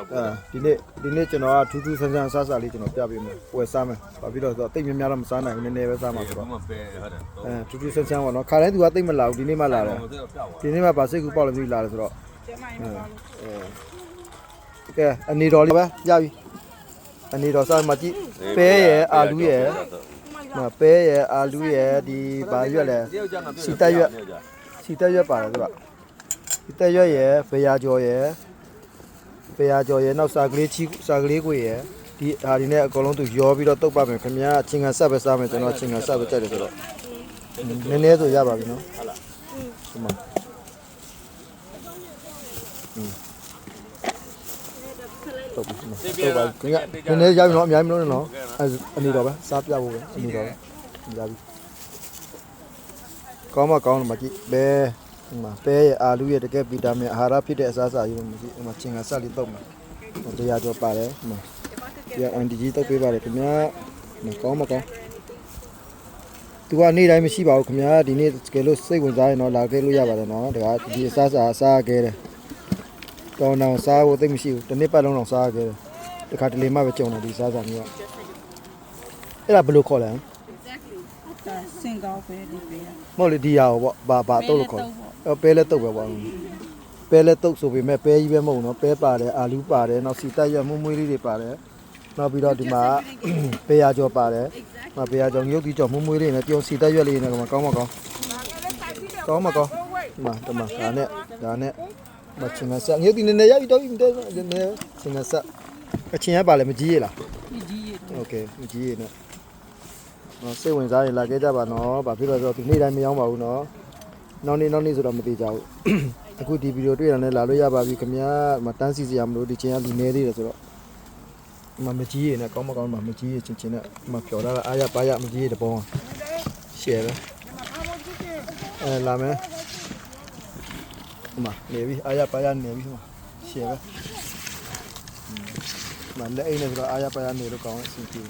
အဲဒီနေ့ဒီနေ့ကျွန်တော်ကထူးထူးဆန်းဆန်းအစားအစာလေးကျွန်တော်ပြပေးမယ်။ပွဲစားမယ်။ဘာဖြစ်လို့လဲဆိုတော့တိတ်များများတော့မစားနိုင်ဘူးနည်းနည်းပဲစားမှာဆိုတော့မပဲဟုတ်တယ်အဲထူးထူးဆန်းဆန်းပေါ့နော်။ခါတိုင်းသူကတိတ်မလာဘူးဒီနေ့မှလာတယ်။ဒီနေ့မှဗာစိတ်ကူပေါက်လို့ပြီးလာတယ်ဆိုတော့အဲကဲအနေတော်လေးပဲရပြီ။အနေတော်စားမှကြည့်ပဲရယ်အာလူရယ်မပဲရယ်အာလူရယ်ဒီဘာရွက်လဲစီတက်ရွက်ပါတယ်သူကစီတက်ရွက်ရယ်ဖေယာကျော်ရယ် ဖေယာကျော်ရယ်နောက်စာကလေးချီစာကလေးကိုရယ်ဒီဟာဒီနဲ့အကုန်လုံးသူရောပြီးတော့တုတ်ပါမယ်ခင်ဗျာအချင်းကဆက်ပဲစားမယ်ကျွန်တော်အချင်းကဆက်ပဲကြိုက်တယ်ဆိုတော့နည်းနည်းဆိုရပါပြီနော်ဟုတ်လားဒီမှာတော့ပြီတော့ပါခင်ဗျာနည်းနည်းရပြီနော်အများကြီးမလို့နော်အဲအနေတော့ပဲစားပြဖို့ပဲအနေတော့ပဲရပြီကောင်းမကောင်းလို့မကြည့်ဘဲ ဒီမှာပဲရဲ့အာလူရဲ့တကယ်ဗီတာမင်အာဟာရဖြစ်တဲ့အစားအစာကြီးလို့မကြည့်ဒီမှာချင်းကဆက်လေးတုတ်မှာတရားကျော်ပါတယ်ဒီမှာဒီအန်ဒီဂျီတုတ်ပေးပါတယ်ခင်ဗျာဒီကောင်းမကောင်းသူကနေ့တိုင်းမရှိပါဘူးခင်ဗျာဒီနေ့တကယ်လို့စိတ်ဝင်စားရင်တော့လာခဲ့လို့ရပါတယ်နော်ဒါကဒီအစားအစာအစားခဲ့တယ်တောင်းတောင်းစားဖို့သိမရှိဘူးတစ်နေ့ပတ်လုံးတော့စားခဲ့တယ်တခါတလေမှပဲကြုံတယ်ဒီစားစာမျိုးကအဲ့ဒါဘယ်လိုခေါ်လဲစင်ကောင်းပဲဒီပဲမဟုတ်လေဒီဟာကိုပေါ့ဘာဘာတုတ်လို့ခေါ်လဲ အဲပဲလည်းတုတ်ပဲပေါ့ပဲလည်းတုတ်ဆိုပေမဲ့ပဲကြီးပဲမဟုတ်နော်ပဲပါတယ်အာလူးပါတယ်နောက်စီတက်ရမွေးမွေးလေးတွေပါတယ်နောက်ပြီးတော့ဒီမှာပေယာကျော်ပါတယ်။မပေယာကျော်ရုပ်ကြီးကျော်မှုမွေးလေးနဲ့ပြုံးစီတက်ရွက်လေးနဲ့ကောင်းမကောင်း။ကောင်းမကောင်း။ဒီမှာဒီမှာဒါနဲ့ဒါနဲ့မချင်မဆက်ငရုပ်ကြီးနည်းနည်းရပြီတော့ပြီတဲ့နည်းချင်မဆက်အချင်ရပါလေမကြီးရလား။မကြီးရ။ Okay မကြီးရနဲ့။နော်စိတ်ဝင်စားရင်လာခဲ့ကြပါနော်။ဘာဖြစ်လို့ဆိုတော့ဒီနေ့တိုင်းမရောက်ပါဘူးနော်။ နောက်နေ့နောက်နေ့ဆိုတော့မသိကြဘူးအခုဒီဗီဒီယိုတွေ့ရတဲ့လာလို့ရပါပြီခင်ဗျာမတန်းစီစရာမလိုဒီချင်းကလူနေသေးတယ်ဆိုတော့မမကြီးရနဲ့ကောင်းမကောင်းမမကြီးရချင်းချင်းနဲ့မဖြော်လာတာအားရပါရမကြီးရတဘောရှယ်ပဲအဲလာမယ်မနေပြီအားရပါရနေပြီမှာရှယ်ပဲမလက်အိမ်နဲ့ဆိုတော့အားရပါရနေလို့ကောင်းအဆင်ပြေ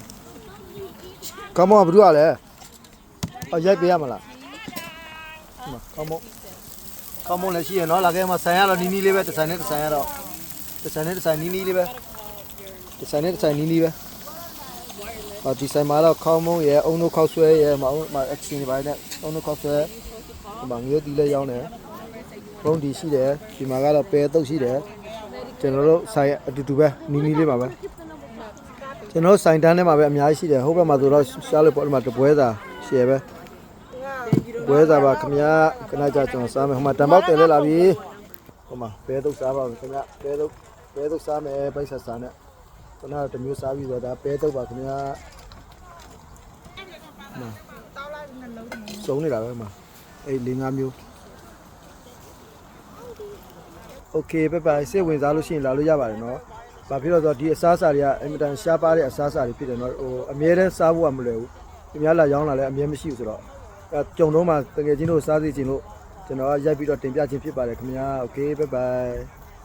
ကောင်းမဘယ်သူကလဲအရိုက်ပေးရမလားမ ကောင်းမကောင်းမလည်းရှိရနော်လာခဲ့မှာဆိုင်ရတော့နီးနီးလေးပဲတစ်ဆိုင်နဲ့တစ်ဆိုင်ရတော့တစ်ဆိုင်နဲ့တစ်ဆိုင်နီးနီးလေးပဲတစ်ဆိုင်နဲ့တစ်ဆိုင်နီးနီးပဲအော်ဒီဆိုင်မှာတော့ခေါင်းမုံရယ်အုံတို့ခောက်ဆွဲရယ်မအောင်မအချင်းပိုင်းနဲ့အုံတို့ခောက်ဆွဲဒီမှာငရုတ်တီလည်းရောင်းတယ်ဘုံဒီရှိတယ်ဒီမှာကတော့ပဲတုပ်ရှိတယ်ကျွန်တော်တို့ဆိုင်အတူတူပဲနီးနီးလေးပါပဲကျွန်တော်ဆိုင်တန်းထဲမှာပဲအများကြီးရှိတယ်ဟိုဘက်မှာဆိုတော့ရှားလို့ပေါ့ဒီမှာတပွဲသာရှယ်ပဲ ဝဲစားပါခမရခဏကြာကျွန်တော်စားမယ်ဟိုမှာတံပေါက်တယ်လဲလာပြီဟိုမှာဘဲတုပ်စားပါခမရဘဲတုပ်ဘဲတုပ်စားမယ်ပိုက်ဆက်စားနဲ့ခဏတမျိုးစားပြီးတော့ဒါဘဲတုပ်ပါခမရမှာစုံနေတာပဲမှာအဲ့၄၅မျိုး Okay ဘပိုင်စိတ်ဝင်စားလို့ရှိရင်လာလို့ရပါတယ်နော်ဘာဖြစ်လို့ဆိုတော့ဒီအစားအစာတွေကအင်မတန်ရှားပါတဲ့အစားအစာတွေဖြစ်တယ်နော်ဟိုအများတန်းစားဖို့ကမလွယ်ဘူး။သူများလာရောင်းလာလည်းအများမရှိဘူးဆိုတော့ ကြုံတော့မှတကယ်ချင်းတို့စားစီခြင်းလို့ကျွန်တော်ကရိုက်ပြီးတော့တင်ပြခြင်းဖြစ်ပါတယ်ခင်ဗျာโอเคဘိုင်ဘိုင်